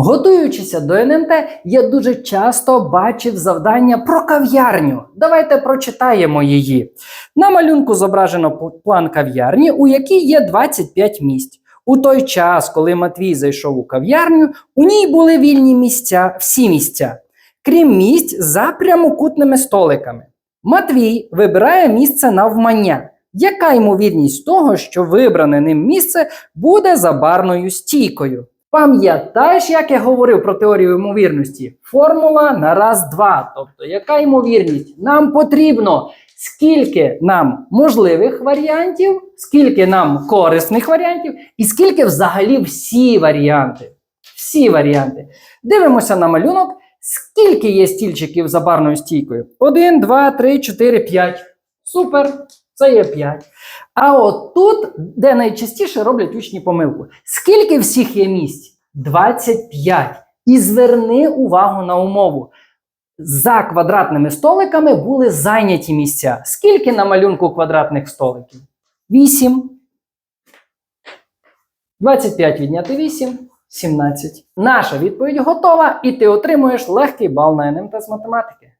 Готуючися до НМТ, я дуже часто бачив завдання про кав'ярню. Давайте прочитаємо її. На малюнку зображено план кав'ярні, у якій є 25 місць. У той час, коли Матвій зайшов у кав'ярню, у ній були вільні місця, всі місця, крім місць за прямокутними столиками. Матвій вибирає місце навмання. Яка ймовірність того, що вибране ним місце буде за барною стійкою? Пам'ятаєш, як я говорив про теорію ймовірності? Формула на раз-два. Тобто, яка ймовірність? Нам потрібно скільки нам можливих варіантів, скільки нам корисних варіантів, і скільки взагалі всі варіанти. Всі варіанти. Дивимося на малюнок. Скільки є стільчиків за барною стійкою? Один, два, три, чотири, п'ять. Супер. Це є 5. А от тут, де найчастіше роблять учні помилку. Скільки всіх є місць? 25. І зверни увагу на умову. За квадратними столиками були зайняті місця. Скільки на малюнку квадратних столиків? 8. 25 відняти 8. 17. Наша відповідь готова, і ти отримуєш легкий бал на НМТ з математики.